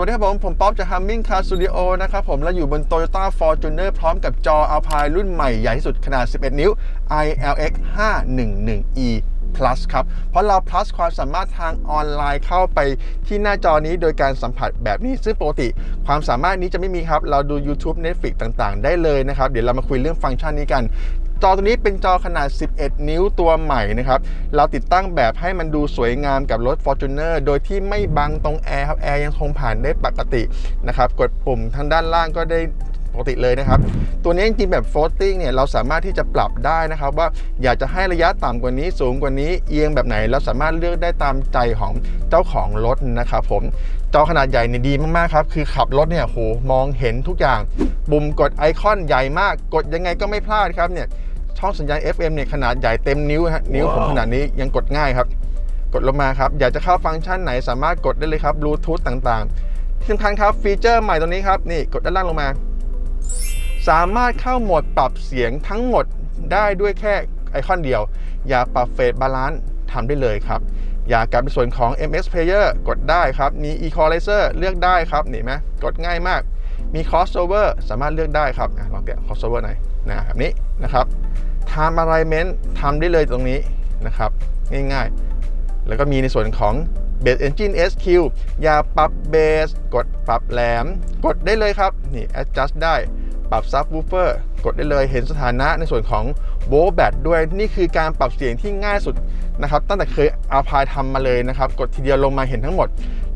วัสดีครับผม ผมป๊อปจาก Humming Car Studio นะครับผมและอยู่บน Toyota Fortuner พร้อมกับจอ Alpine รุ่นใหม่ใหญ่ที่สุดขนาด 11 นิ้ว ILX 511E Plus ครับ เพราะเรา plus ความสามารถทางออนไลน์เข้าไปที่หน้าจอนี้โดยการสัมผัสแบบนี้ ซึ่งปกติ ความสามารถนี้จะไม่มีครับ เราดู YouTube Netflix ต่างๆ ได้เลยนะครับ เดี๋ยวเรามาคุยเรื่องฟังก์ชันนี้กัน จอตัวนี้เป็นจอขนาด 11 นิ้วตัวใหม่นะครับ เราติดตั้งแบบให้มันดูสวยงามกับรถ Fortuner โดยที่ไม่บังตรงแอร์ครับ แอร์ยังคงผ่านได้ปกตินะครับ กดปุ่มทางด้านล่างก็ได้ กติเลยนะครับ ตัวนี้จริงๆแบบ floating เนี่ยเราสามารถที่จะปรับได้นะครับ ว่าอยากจะให้ระยะต่ำกว่านี้สูงกว่านี้เอียงแบบไหนเราสามารถเลือกได้ตามใจของเจ้าของรถนะครับผมจอขนาดใหญ่เนี่ยดีมากๆครับ คือขับรถเนี่ยโหมองเห็นทุกอย่างปุ่มกดไอคอนใหญ่มาก กดยังไงก็ไม่พลาดครับเนี่ยช่องสัญญาณ FM เนี่ยขนาดใหญ่เต็มนิ้วฮะนิ้วผมขนาดนี้ยังกดง่ายครับ กดลงมาครับ อยากจะเข้าฟังก์ชันไหนสามารถกดได้เลยครับบลูทูธต่างๆที่สำคัญครับฟีเจอร์ใหม่ตัวนี้ครับนี่กดด้านล่างลงมา สามารถเข้าโหมดปรับเสียงทั้งหมดได้ด้วยแค่ไอคอนเดียว อย่าปรับเฟสบาลานซ์ทำได้เลยครับ อยากกลับไปส่วนของ MX Player กดได้ครับ มี Equalizer เลือกได้ครับนี่ไหมกดง่ายมาก มี Crossover สามารถเลือกได้ครับอลองแกะ Crossover หน่อยนะแบบนี้นะครับ Time Alignment ทำได้เลยตรงนี้นะครับง่ายๆ แล้วก็มีในส่วนของ Bass Engine SQ อย่าปรับ Bass กดปรับแหลม กดได้เลยครับนี่ Adjust ได้ ปรับซับวูเฟอร์กดได้เลยเห็นสถานะในส่วนของโบแบตด้วยนี่คือการปรับเสียงที่ง่ายสุด นะครับตั้งแต่เคยอาพายทำมาเลยนะครับกดทีเดียวลงมาเห็นทั้งหมด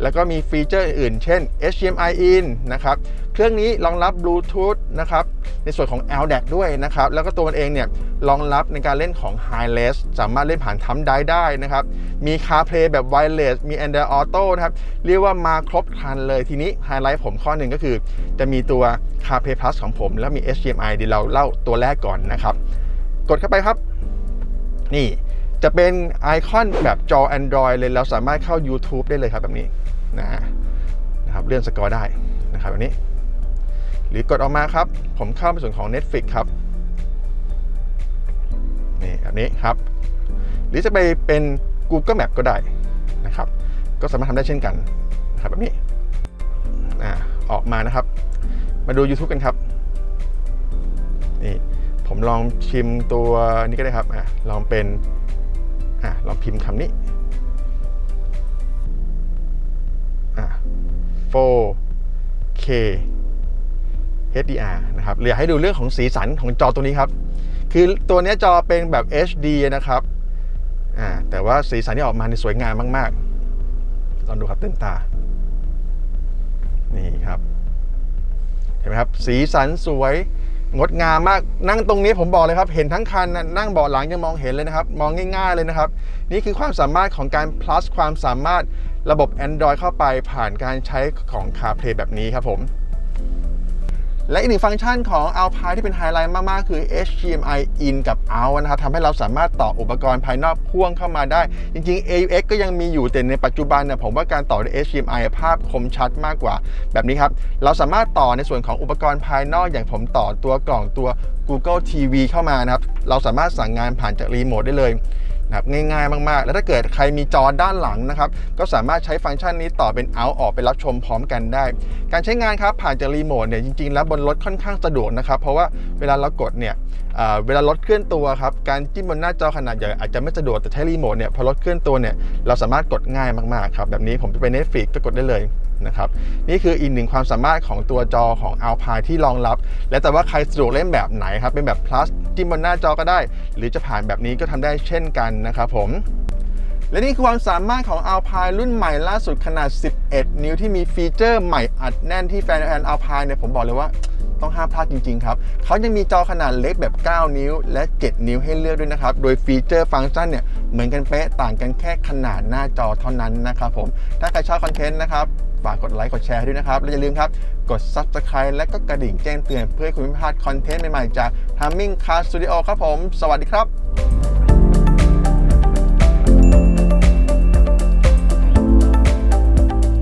แล้วก็มีฟีเจอร์อื่นเช่น HDMI in นะครับเครื่องนี้รองรับบลูทูธนะครับในส่วนของ LDAC ด้วยนะครับแล้วก็ตัวมันเองเนี่ยรองรับในการเล่นของ Hi-Res สามารถเล่นผ่านทัมได้ได้นะครับมี CarPlay แบบ Wireless มี Android Auto นะครับเรียกว่ามาครบครันเลยทีนี้ไฮไลท์ผมข้อหนึ่งก็คือ จะมีตัว CarPlay Plus ของผม แล้วมี HDMI เดี๋ยวเราเล่าตัวแรกก่อนนะครับกดเข้าไปครับ นี่ จะเป็นไอคอนแบบจอ Android เลยเราสามารถเข้า YouTube ได้เลยครับแบบนี้นะนะครับเลื่อนสกอร์ได้นะครับแบบนี้ หรือกดออกมาครับ ผมเข้าไปส่วนของ Netflix ครับนี่แบบนี้ครับ หรือจะไปเป็น Google Map ก็ได้นะครับ ก็สามารถทำได้เช่นกันนะครับแบบนี้อ่าออกมานะครับ มาดู YouTube กันครับนี่ผมลองพิมตัวนี้ก็ได้ครับอะลองเป็น พิมพ์คำนี้อะ 4K HDR นะครับเรียกให้ดูเรื่องของสีสันของจอตัวนี้ครับ คือตัวนี้จอเป็นแบบ HD นะครับอ่าแต่ว่าสีสันที่ออกมาในสวยงามมากๆลองดูครับเต็มตา นี่ครับ เห็นไหมครับ สีสันสวย งดงามมากนั่งตรงนี้ผมบอกเลยครับ เห็นทั้งคันนั่งเบาะหลังยังมองเห็นเลยนะครับ มองง่าย ๆเลยนะครับ นี่คือความสามารถของการ plus ความสามารถระบบ Android เข้าไปผ่านการใช้ของ CarPlay แบบนี้ครับผม และอีกหนึ่งฟังก์ชันของ Alpine ที่เป็นไฮไลท์มาก ๆ คือ HDMI in กับ out นะครับทำให้เราสามารถต่ออุปกรณ์ภายนอกพ่วงเข้ามาได้ จริง ๆ AUX ก็ยังมีอยู่แต่ในปัจจุบันเนี่ยผมว่าการต่อด้วย HDMI ภาพคมชัดมากกว่า แบบนี้ครับ เราสามารถต่อในส่วนของอุปกรณ์ภายนอกอย่างผมต่อตัวกล่องตัว Google TV เข้ามานะครับ เราสามารถสั่งงานผ่านจากรีโมทได้เลย นะครับง่ายๆ มาก ๆ แล้วถ้าเกิดใครมีจอด้านหลังนะครับก็สามารถใช้ฟังก์ชันนี้ต่อเป็น out ออกไปรับชมพร้อมกันได้ การใช้งานครับผ่านจากรีโมทเนี่ยจริงๆ แล้วบนรถค่อนข้างสะดวกนะครับเพราะว่าเวลาเรากดเนี่ยเวลารถเคลื่อนตัวครับการจิ้มบนหน้าจอขนาดใหญ่อาจจะไม่สะดวกแต่ใช้รีโมทเนี่ยพอรถเคลื่อนตัวเนี่ยเราสามารถกดง่ายมากๆครับแบบนี้ผมจะไป Netflix ก็กดได้เลย นะครับนี่คืออีกหนึ่งความสามารถของตัวจอของ Alpine ที่รองรับ และแต่ว่าใครสะดวกเล่นแบบไหนครับเป็นแบบ plus จิ้มบนหน้าจอก็ได้ หรือจะผ่านแบบนี้ก็ทำได้เช่นกันนะครับผม และนี่คือความสามารถของ Alpine รุ่นใหม่ล่าสุดขนาด 11 นิ้วที่มีฟีเจอร์ใหม่อัดแน่นที่แฟนแอน Alpine เนี่ยผมบอกเลยว่าต้องห้ามพลาดจริง ๆ ครับ เขายังมีจอขนาดเล็กแบบ 9 นิ้ว และ 7 นิ้วให้เลือกด้วยนะครับ โดยฟีเจอร์ฟังก์ชันเนี่ย เหมือนกันเป๊ะ ต่างกันแค่ขนาดหน้าจอเท่านั้นนะครับผม ถ้าใครชอบคอนเทนต์นะครับ ฝากกดไลค์ กดแชร์ด้วยนะครับ และอย่าลืมครับ กด Subscribe และก็กระดิ่งแจ้งเตือนเพื่อให้คุณไม่พลาดคอนเทนต์ใหม่ ๆ จาก Humming Car Studio ครับผม สวัสดีครับ